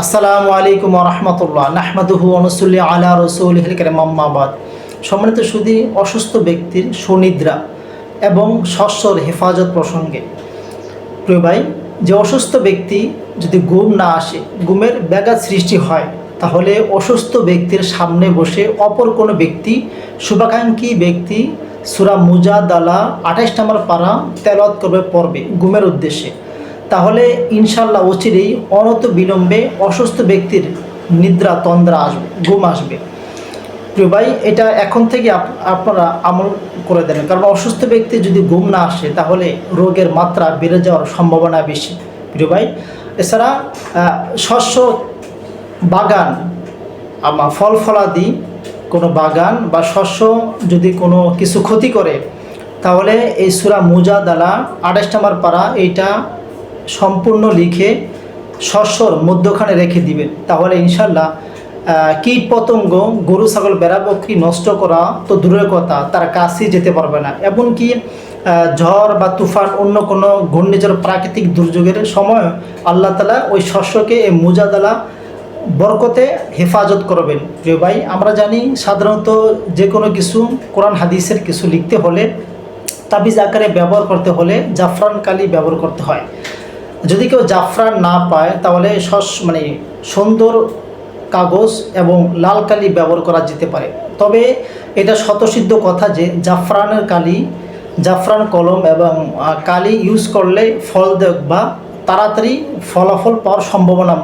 আসসালামু আলাইকুম রহমতুল্লাহ। নাহমাদুহু অনুসুল্লি আলা রসুল কেরমাম্মাবাদ সম্মানিত সুদী, অসুস্থ ব্যক্তির সুনিদ্রা এবং শস্যর হেফাজত প্রসঙ্গে। প্রিয় যে অসুস্থ ব্যক্তি যদি ঘুম না আসে, ঘুমের ব্যাঘাত সৃষ্টি হয়, তাহলে অসুস্থ ব্যক্তির সামনে বসে অপর কোনো ব্যক্তি, শুভাকাঙ্ক্ষী ব্যক্তি, সুরা মুজাদালা আঠাইশ নম্বর পারা তেলত করবে পড়বে ঘুমের উদ্দেশ্যে। তাহলে ইনশাল্লাহ অচিরেই অনত বিলম্বে অসুস্থ ব্যক্তির নিদ্রা, তন্দ্রা আসবে, ঘুম আসবে। প্রিয় ভাই, এটা এখন থেকে আপ- আপনারা আমল করে দেবেন। কারণ অসুস্থ ব্যক্তি যদি ঘুম না আসে, তাহলে রোগের মাত্রা বেড়ে যাওয়ার সম্ভাবনা বেশি। প্রিয় ভাই, এছাড়া শস্য বাগান আমার ফল ফলাদি কোনো বাগান বা শস্য যদি কোনো কিছু ক্ষতি করে, তাহলে এই সুরা মুজাদালা আঠাশ নম্বর পারা, এইটা সম্পূর্ণ লিখে শস্যর মধ্যখানে রেখে দিবেন তাহলে ইনশাল্লাহ কীট পতঙ্গ, গরু, ছাগল বেড়া নষ্ট করা তো দূরের কথা, তার কাছেই যেতে পারবে না। এমনকি ঝড় বা তুফান অন্য কোনো ঘূর্ণিঝড় প্রাকৃতিক দুর্যোগের সময় আল্লাহ তালা ওই শস্যকে এই মুজাদালা বরকতে হেফাজত করবেন। প্রিয় ভাই, আমরা জানি সাধারণত যে কোনো কিছু কোরআন হাদিসের কিছু লিখতে হলে তাবিজ আকারে ব্যবহার করতে হলে জাফরান কালি ব্যবহার করতে হয়। যদি কেউ জাফরান না পায়, তাহলে সস মানে সুন্দর কাগজ এবং লাল কালি ব্যবহার করা যেতে পারে। তবে এটা শতসিদ্ধ কথা যে জাফরানের কালি, জাফরান কলম এবং কালি ইউজ করলে ফল দেখ বা তাড়াতাড়ি ফলাফল পাওয়ার সম্ভাবনা